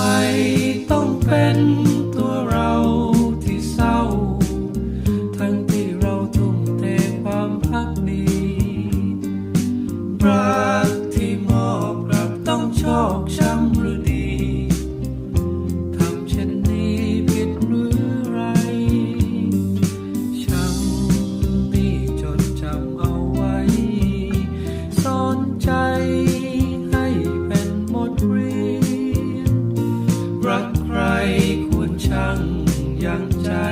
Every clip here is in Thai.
ไมต้องเป็นตัวเราที่เศร้า ทั้งที่เราทุ่มเทความพักดี i'm cancha.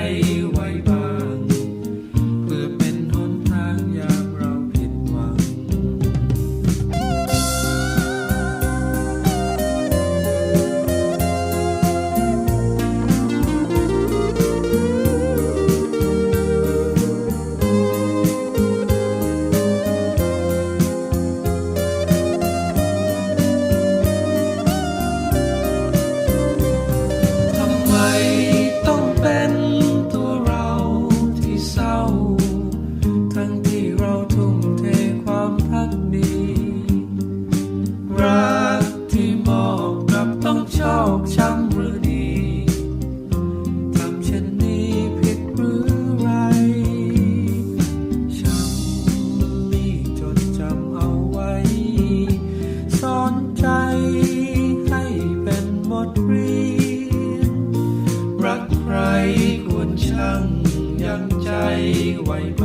white